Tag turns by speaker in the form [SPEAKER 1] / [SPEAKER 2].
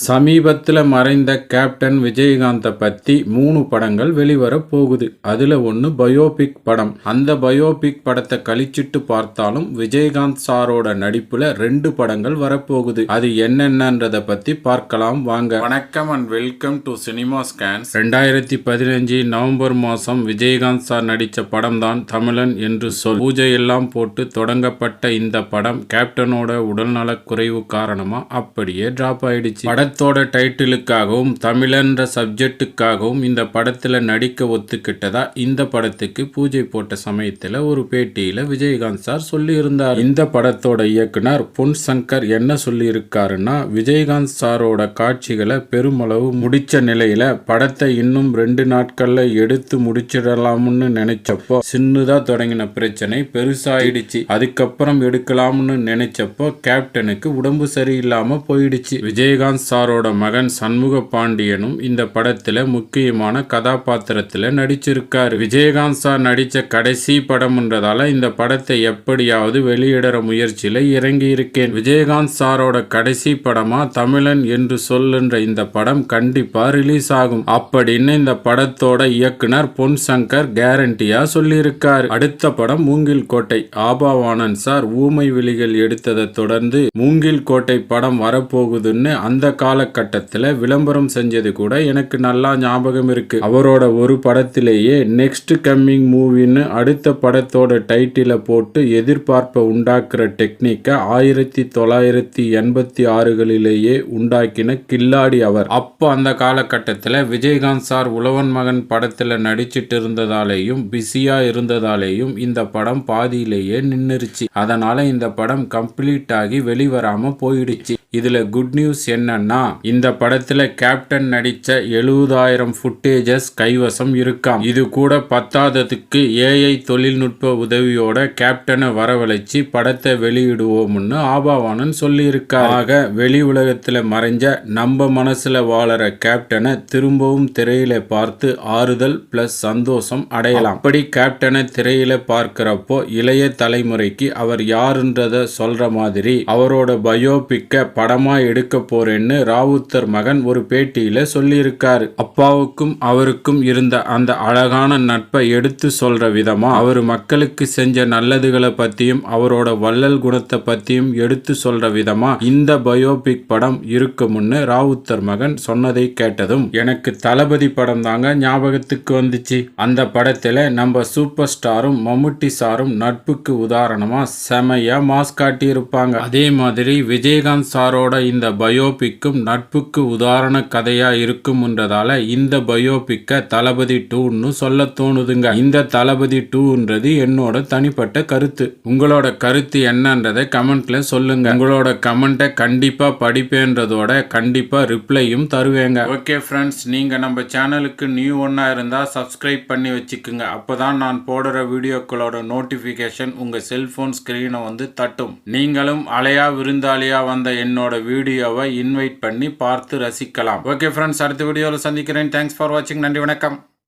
[SPEAKER 1] சமீபத்தில் மறைந்த கேப்டன் விஜயகாந்தை பற்றி மூணு படங்கள் வெளிவரப் போகுது. அதில் ஒன்று பயோபிக் படம். அந்த பயோபிக் படத்தை கழிச்சிட்டு பார்த்தாலும் விஜயகாந்த் சாரோட நடிப்பில் ரெண்டு படங்கள் வரப்போகுது. அது என்னென்னன்றதை பற்றி பார்க்கலாம் வாங்க. வணக்கம் and welcome to cinema scans ரெண்டாயிரத்தி பதினஞ்சு நவம்பர் மாதம் விஜயகாந்த் சார் நடித்த படம் தான் தமிழன் என்று சொல். பூஜை எல்லாம் போட்டு தொடங்கப்பட்ட இந்த படம் கேப்டனோட உடல்நலக் குறைவு காரணமாக அப்படியே டிராப் ஆயிடுச்சு. படத்தோட டைட்டிலுக்காகவும் தமிழன்ற சப்ஜெக்டுக்காகவும் இந்த படத்துல நடிக்க ஒத்துக்கிட்டதா? இந்த படத்துக்கு பூஜை போட்ட சமயத்துல ஒரு பேட்டியில் விஜயகாந்த் சார் சொல்லியிருந்தார். இந்த படத்தோட இயக்குனர் பொன் சங்கர் என்ன சொல்லியிருக்காருன்னா விஜயகாந்த் சாரோட காட்சிகளை பெருமளவு முடிச்ச நிலையில படத்தை இன்னும் ரெண்டு நாட்கள்ல எடுத்து முடிச்சிடலாம்னு நினைச்சப்போ சின்னதாக தொடங்கின பிரச்சனை பெருசாயிடுச்சு. அதுக்கப்புறம் எடுக்கலாம்னு நினைச்சப்போ கேப்டனுக்கு உடம்பு சரியில்லாம போயிடுச்சு. விஜயகாந்த் சாரோட மகன் சண்முக பாண்டியனும் இந்த படத்தில் முக்கியமான கதாபாத்திரத்தில் நடிச்சிருக்கார். விஜயகாந்த் சார் நடித்த கடைசி படம்ன்றதால இந்த படத்தை எப்படியாவது வெளியிடற முயற்சியில் இறங்கி இருக்கேன் விஜயகாந்த் சாரோட கடைசி படமா தமிழன் என்று சொல்லுன்ற இந்த படம் கண்டிப்பா ரிலீஸ் ஆகும். அப்படின்னு இந்த படத்தோட இயக்குனர் பொன் சங்கர் கேரண்டியா சொல்லியிருக்கார். அடுத்த படம் மூங்கில் கோட்டை ஆபாவானன் சார் ஊமை விழிகள் எடுத்ததை தொடர்ந்து மூங்கில் கோட்டை படம் வரப்போகுதுன்னு அந்த காலகட்டத்தில் விளம்பரம் செஞ்சது கூட எனக்கு நல்லா ஞாபகம் இருக்கு. அவரோட ஒரு படத்திலேயே நெக்ஸ்ட் கம்மிங் மூவின்னு அடுத்த படத்தோட டைட்டில போட்டு எதிர்பார்ப்பை உண்டாக்குற டெக்னிக்கை ஆயிரத்தி தொள்ளாயிரத்தி எண்பத்தி ஆறுகளிலேயே உண்டாக்கின கில்லாடி அவர். அப்போ அந்த காலகட்டத்தில் விஜயகாந்த் சார் உழவன் மகன் படத்தில் நடிச்சிட்டு இருந்ததாலேயும் பிஸியாக இருந்ததாலேயும் இந்த படம் பாதியிலேயே நின்றுருச்சு அதனால் இந்த படம் கம்ப்ளீட் ஆகி வெளிவராம போயிடுச்சு. இதில் குட் நியூஸ் என்னன்னா இந்த படத்துல கேப்டன் நடிச்ச எழுபதாயிரம் ஃபுட்டேஜஸ் கைவசம் இருக்காம். இது கூட பத்தாததுக்கு ஏஐ தொழில்நுட்ப உதவியோட கேப்டனை வரவழைச்சு படத்தை வெளியிடுவோம்னு ஆபாவானன் சொல்லியிருக்கார். ஆக வெளி உலகத்துல மறைஞ்ச நம்ம மனசுல வாழற கேப்டனை திரும்பவும் திரையில பார்த்து ஆறுதல் பிளஸ் சந்தோஷம் அடையலாம். அப்படி கேப்டனை திரையில பார்க்கிறப்போ இளைய தலைமுறைக்கு அவர் யாருன்றத சொல்ற மாதிரி அவரோட பயோபிக்க படமா எடுக்க போறேன்னு ராவுத்தர் மகன் ஒரு பேட்டியில சொல்லியிருக்காரு. அப்பாவுக்கும் அவருக்கும் இருந்த அந்த அழகான நட்பை எடுத்து சொல்ற விதமா அவர் மக்களுக்கு செஞ்ச நல்லதுகளை பத்தியும் அவரோட வள்ளல் குணத்தை பத்தியும் எடுத்து சொல்ற விதமா இந்த பயோபிக் படம் இருக்கும்னு ராவுத்தர் மகன் சொன்னதை கேட்டதும் எனக்கு தளபதி படம் தாங்க ஞாபகத்துக்கு வந்துச்சு. அந்த படத்துல நம்ம சூப்பர் ஸ்டாரும் மம்முட்டி சாரும் நட்புக்கு உதாரணமா செமையா மாஸ் காட்டி இருப்பாங்க அதே மாதிரி விஜயகாந்த் சாரோட இந்த பயோபிக்கும் நட்புக்கு உதாரண கதையா இருக்கும்ன்றதால இந்த பயோபிக்க தளபதி டூன்னு சொல்ல தோணுதுங்க. இந்த தளபதி டூன்றது என்னோட தனிப்பட்ட கருத்து. உங்களோட கருத்து என்னன்றதை கமெண்ட்ல சொல்லுங்க. உங்களோட கமெண்ட்டை கண்டிப்பா படிப்பேன்றதோட கண்டிப்பா ரிப்ளையும் தருவேங்க. ஓகே ஃப்ரெண்ட்ஸ் நீங்க நம்ம சேனலுக்கு நியூ ஒன்னா இருந்தா சப்ஸ்கிரைப் பண்ணி வச்சுக்குங்க. அப்பதான் நான் போடுற வீடியோக்களோட நோட்டிபிகேஷன் உங்க செல்போன் ஸ்கிரீனை வந்து தட்டும். நீங்களும் அலையா விருந்தாளியா வந்த என்னோட வீடியோவை இன்வைட் பண்ணி பார்த்து ரசிக்கலாம். ஓகே ஃப்ரெண்ட்ஸ் அடுத்த வீடியோவில் சந்திக்கிறேன். தேங்க்ஸ் ஃபார் வாட்சிங் நன்றி வணக்கம்.